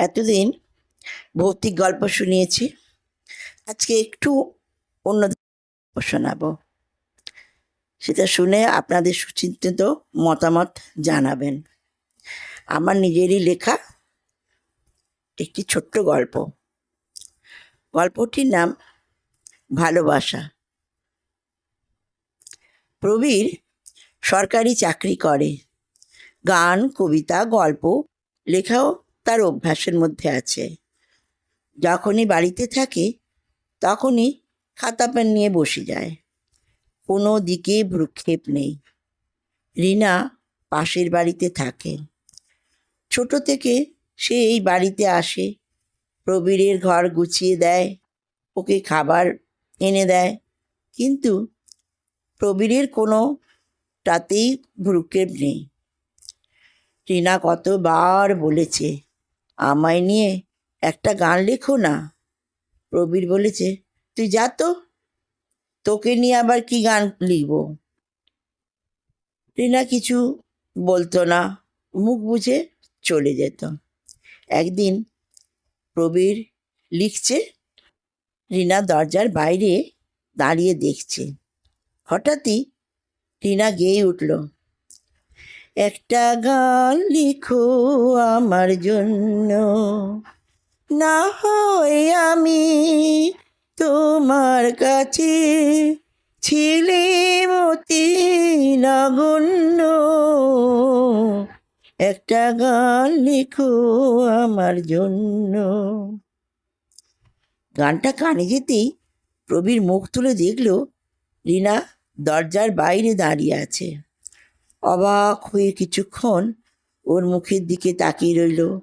এতদিন ভৌতিক গল্প শুনিয়েছি। আজকে একটু অন্য গল্প শোনাবো। সেটা শুনে আপনাদের সুচিন্তিত মতামত জানাবেন। আমার নিজেরই লেখা একটি ছোট্ট গল্প। গল্পটির নাম ভালোবাসা। প্রবীর সরকারি চাকরি করে। গান, কবিতা, গল্প, লেখাও তার অভ্যাসের মধ্যে আছে। যখনই বাড়িতে থাকে, তখনই খাতা পেন নিয়ে বসে যায়। কোনো দিকে ভ্রুক্ষেপ নেই। রিনা পাশের বাড়িতে থাকে। ছোট থেকে সে এই বাড়িতে আসে। প্রবীরের ঘর গুছিয়ে দেয়, ওকে খাবার এনে দেয়। কিন্তু প্রবীরের কোনো তাতেই ভ্রুক্ষেপ নেই। টিনা কতবার বলেছে আমায় নিয়ে একটা গান লেখো না। প্রবীর বলেছে, তুই যা তো, তোকে নিয়ে আবার কি গান লিখব? টিনা কিছু বলতো না, মুখ বুঝে চলে যেত। একদিন প্রবীর লিখছে, রিনা দরজার বাইরে দাঁড়িয়ে দেখছে। হঠাৎই টিনা গেয়ে উঠল। একটা গান লিখো আমার জন্য। না হয় আমি তোমার কাছে ছিলে মতি নগণ্য একটা গান লিখো আমার জন্য। গানটা কানে যেতেই প্রবীর মুখ তুলে দেখল রিনা দরজার বাইরে দাঁড়িয়ে আছে। অবাক হয়ে কিছুক্ষণ ওর মুখের দিকে তাকিয়ে রইল।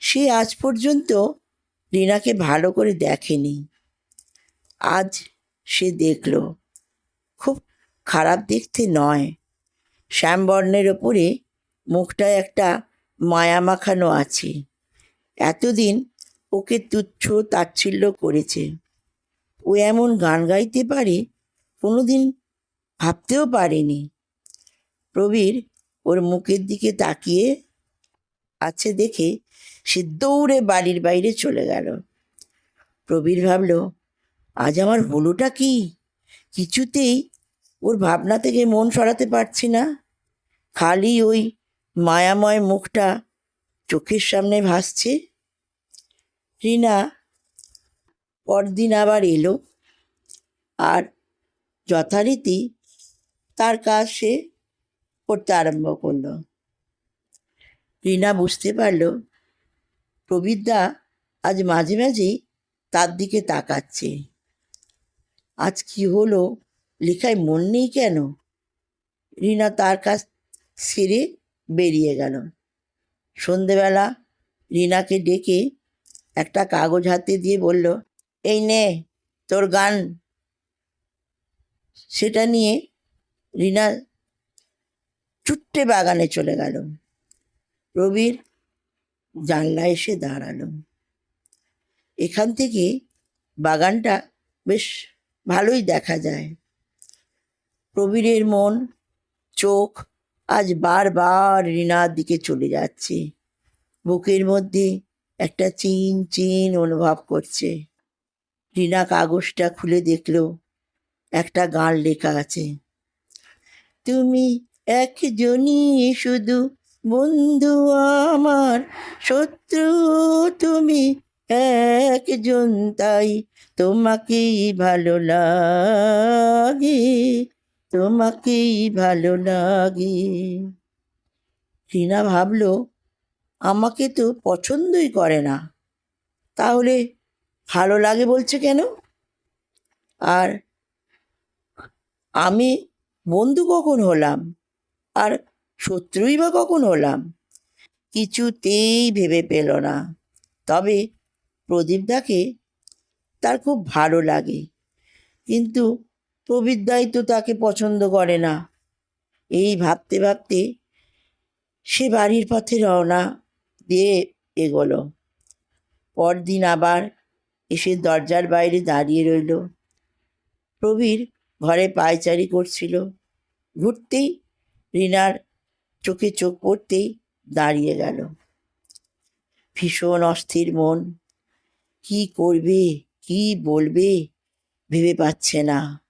সে আজ পর্যন্ত রিনাকে ভালো করে দেখেনি। আজ সে দেখল, খুব খারাপ দেখতে নয়। শ্যামবর্ণের ওপরে মুখটায় একটা মায়া মাখানো আছে। এতদিন ওকে তুচ্ছ তাচ্ছিল্য করেছে। ও এমন গান গাইতে পারে কোনোদিন ভাবতেও পারেনি। প্রবীর ওর মুখের দিকে তাকিয়ে আছে দেখে সে দৌড়ে বাড়ির বাইরে চলে গেল। প্রবীর ভাবল, আজ আমার হলোটা কি? কিছুতেই ওর ভাবনা থেকে মন সরাতে পারছি না। খালি ওই মায়াময় মুখটা চোখের সামনে ভাসছে। রিনা পরদিন আবার এলো। আর যথারীতি তার কাজ সে করতে আরম্ভ করল। রিনা বুঝতে পারল, প্রবীরদা আজ মাঝে মাঝেই তার দিকে তাকাচ্ছে। আজ কি হলো? লেখায় মন নেই কেন? রিনা তার কাছ সেরে বেরিয়ে গেল। সন্ধেবেলা রিনাকে ডেকে একটা কাগজ হাতে দিয়ে বলল, এই নে তোর গান। সেটা নিয়ে রিনা চুট্টে বাগানে চলে গেল। প্রবীর জানলা এসে দাঁড়াল। এখান থেকে বাগানটা বেশ ভালোই দেখা যায়। প্রবীরের মন, চোখ আজ বারবার রিনার দিকে চলে যাচ্ছে। বুকের মধ্যে একটা চিন চিন অনুভব করছে। রিনা কাগজটা খুলে দেখল, একটা গান লেখা আছে। তুমি একজনই শুধু বন্ধু আমার শত্রু। তুমি একজন, তাই তোমাকেই ভালো লাগে, তোমাকেই ভালো লাগে। রিনা ভাবলো, আমাকে তো পছন্দই করে না। তাহলে ভালো লাগে বলছে কেন? আর আমি বন্ধু কখন হলাম? আর শত্রুই বা কখন হলাম? কিছুতেই ভেবে পেল না। তবে প্রদীপদাকে তার খুব ভালো লাগে। কিন্তু প্রবীরদাই তো তাকে পছন্দ করে না। এই ভাবতে ভাবতে সে বাড়ির পথে রওনা দিয়ে এগোলো। পরদিন আবার এসে দরজার বাইরে দাঁড়িয়ে রইল। প্রবীর ঘরে পায়চারি করছিল। ঘুরতেই রিনার চোখে চোখ পড়তেই দাঁড়িয়ে গেল। ভীষণ অস্থির মন। কি করবে? কি বলবে? ভেবে পাচ্ছে না।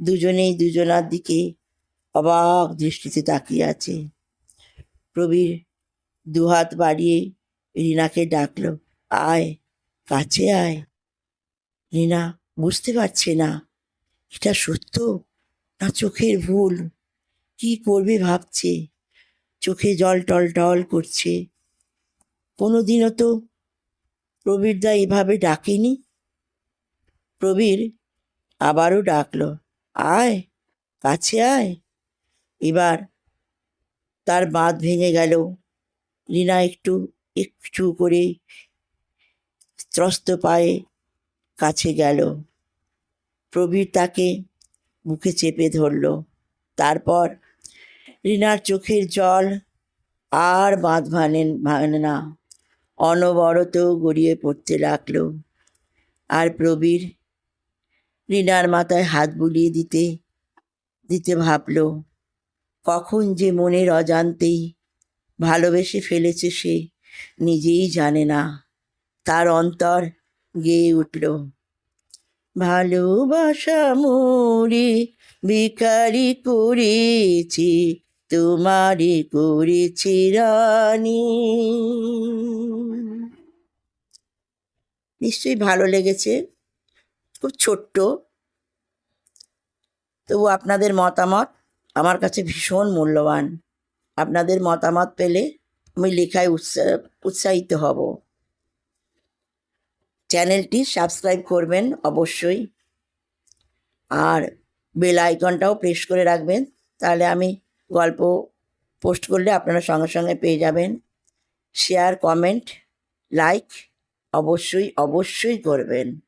দুজনেই দুজনার দিকে অবাক দৃষ্টিতে তাকিয়ে আছে। প্রবীর দুহাত বাড়িয়ে রিনাকে ডাকল, আয়, কাছে আয়। রিনা, বুঝতে পারছে না। এটা সত্য না চোখের ভুল? কি করবে ভাবছে? চোখে জল টল টল করছে। কোনোদিনও তো প্রবীরদা এভাবে ডাকেনি। প্রবীর আবারও ডাকলো, আয়, কাছে আয়। এবার তার বাঁধ ভেঙে গেল। রিনা একটু একটু করে ত্রস্ত পায়ে কাছে গেল। প্রবীর তাকে মুখে চেপে ধরল। তারপর রিনার চোখের জল আর বাঁধ ভানে ভাঙে না। অনবরত গড়িয়ে পড়তে লাগল। আর প্রবীর রিনার মাথায় হাত বুলিয়ে দিতে দিতে ভাবল, কখন যে মনের অজান্তেই ভালোবেসে ফেলেছে সে, নিজেই জানে না। তার অন্তর গেয়ে উঠল। ভালোবাসা মোরে বেকারি করেছি তোমারে করেছি রানী নিশ্চয়ই ভালো লেগেছে, খুব ছোট্ট। তবু আপনাদের মতামত আমার কাছে ভীষণ মূল্যবান। আপনাদের মতামত পেলে আমি লেখায় উৎসাহ উৎসাহিত হব। চ্যানেলটি সাবস্ক্রাইব করবেন অবশ্যই। আর বেল আইকনটাও প্রেস করে রাখবেন, তাহলে আমি গল্প পোস্ট করলে আপনারা সঙ্গে সঙ্গে পেয়ে যাবেন। শেয়ার কমেন্ট লাইক অবশ্যই অবশ্যই করবেন।